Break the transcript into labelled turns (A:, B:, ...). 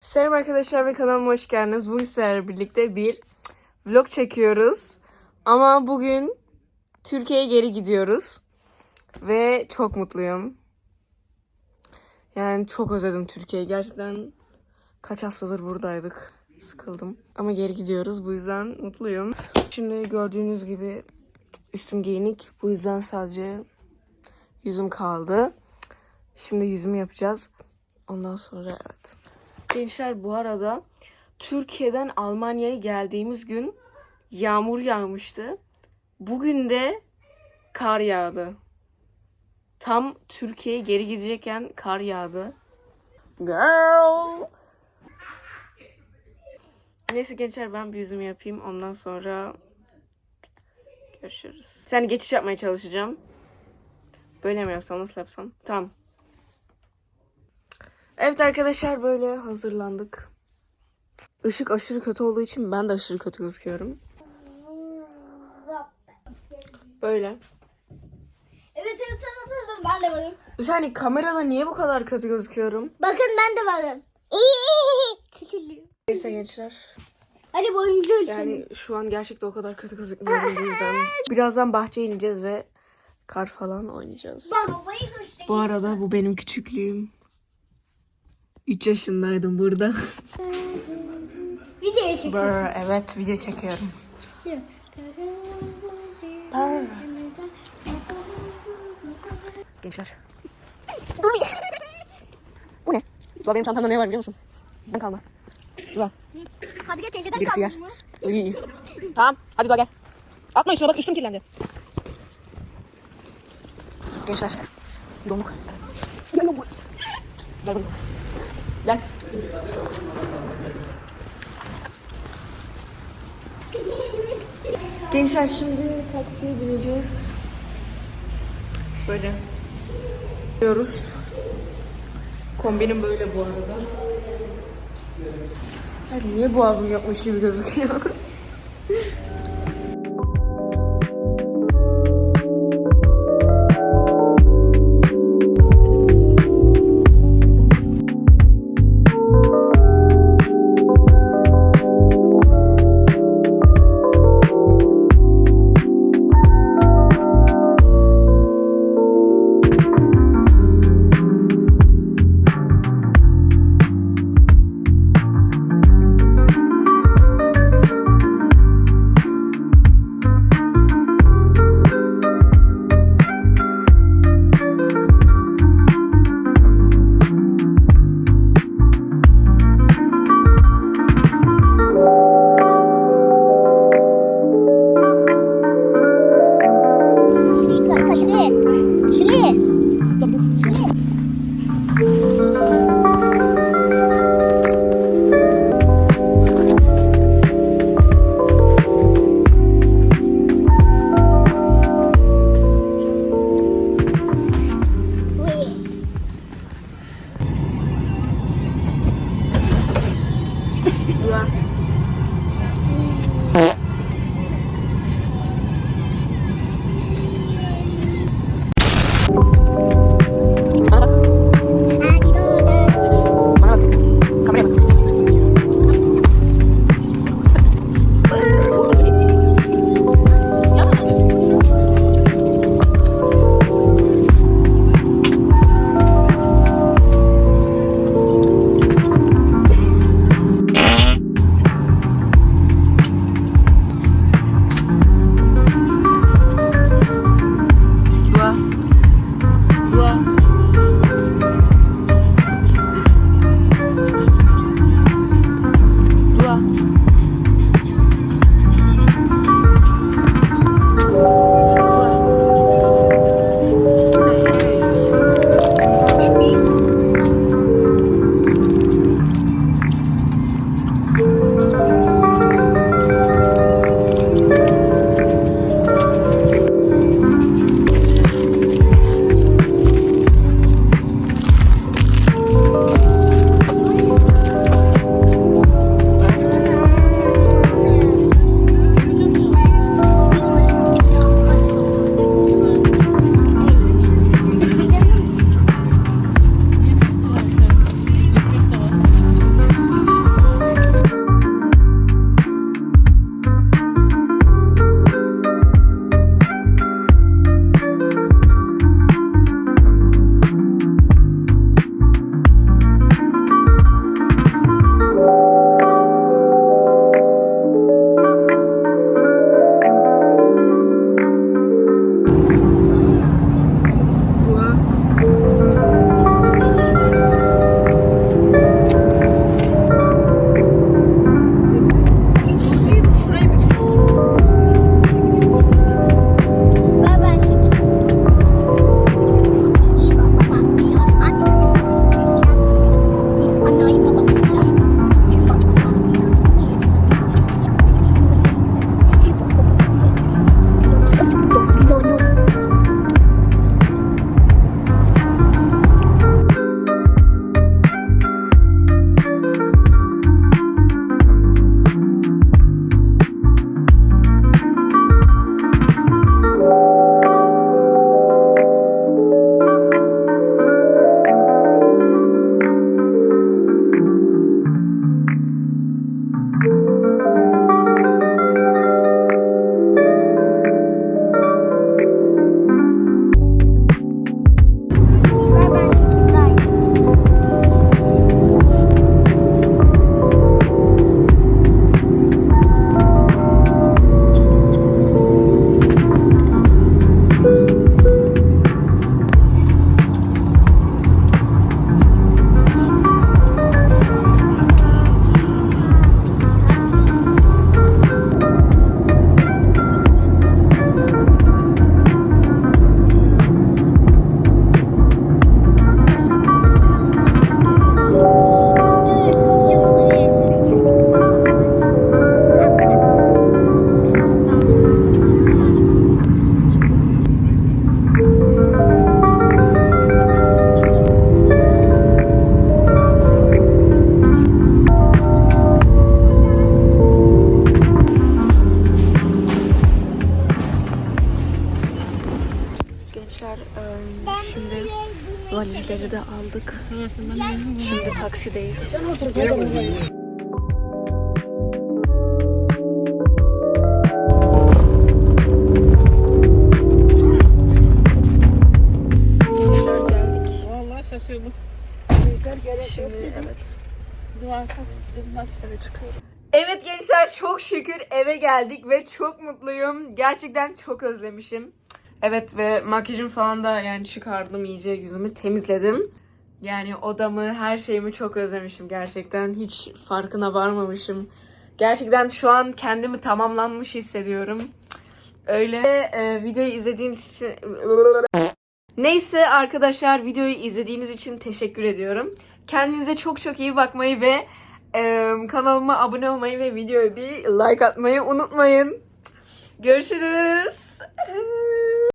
A: Selam arkadaşlar ve kanalıma hoş geldiniz. Bugün sizlerle birlikte bir vlog çekiyoruz. Ama bugün Türkiye'ye geri gidiyoruz. Ve çok mutluyum. Yani çok özledim Türkiye'yi. Gerçekten kaç haftadır buradaydık. Sıkıldım. Ama geri gidiyoruz. Bu yüzden mutluyum. Şimdi gördüğünüz gibi üstüm giyinik. Bu yüzden sadece yüzüm kaldı. Şimdi yüzümü yapacağız. Ondan sonra evet. Gençler bu arada Türkiye'den Almanya'ya geldiğimiz gün yağmur yağmıştı. Bugün de kar yağdı. Tam Türkiye'ye geri gidecekken kar yağdı. Girl. Neyse gençler ben bir yüzümü yapayım. Ondan sonra görüşürüz. Yani geçiş yapmaya çalışacağım. Böyle mi yapsam nasıl yapsam? Tamam. Evet arkadaşlar böyle hazırlandık. Işık aşırı kötü olduğu için ben de aşırı kötü gözüküyorum. Böyle.
B: Evet evet evet evet ben de varım.
A: Bir saniye kamerada niye bu kadar kötü gözüküyorum?
B: Bakın ben de varım. İyi.
A: Neyse gençler.
B: Hadi boyunca ölçelim.
A: Yani şu an gerçekten o kadar kötü gözükmüyorum bu yüzden. Birazdan bahçeye ineceğiz ve kar falan oynayacağız.
B: Göster.
A: Bu arada bu benim küçüklüğüm. 3 yaşındaydım burada.
B: Videoya çekiyorsun.
A: Brr, evet video çekiyorum. Gençler. Dur bir. Bu ne? Dur benim çantamda ne var biliyor musun? Ben kalma. Dur bak.
B: Hadi gel teyzeden
A: Birisi yer.
B: kaldın mı?
A: İyi. Tamam. Hadi dur gel. Atma üstüme bak üstüm kirlendi. Gençler. Donuk. Gel lan buraya. Gel. Gençler şimdi taksiye bineceğiz. Böyle. Gidiyoruz. Kombinim böyle bu arada. Ay, niye boğazım yokmuş gibi gözüküyor? Ürünleri de aldık. Şimdi taksideyiz. Şimdi evet.
C: Duvar kapattılar.
A: Eve çıkıyorum. Evet gençler çok şükür eve geldik ve çok mutluyum. Gerçekten çok özlemişim. Evet ve makyajım falan da yani çıkardım iyice yüzümü temizledim. Yani odamı, her şeyimi çok özlemişim gerçekten. Hiç farkına varmamışım. Gerçekten şu an kendimi tamamlanmış hissediyorum. Öyle e, videoyu izlediğiniz için... Neyse arkadaşlar videoyu izlediğiniz için teşekkür ediyorum. Kendinize çok çok iyi bakmayı ve e, kanalıma abone olmayı ve videoya bir like atmayı unutmayın. Görüşürüz.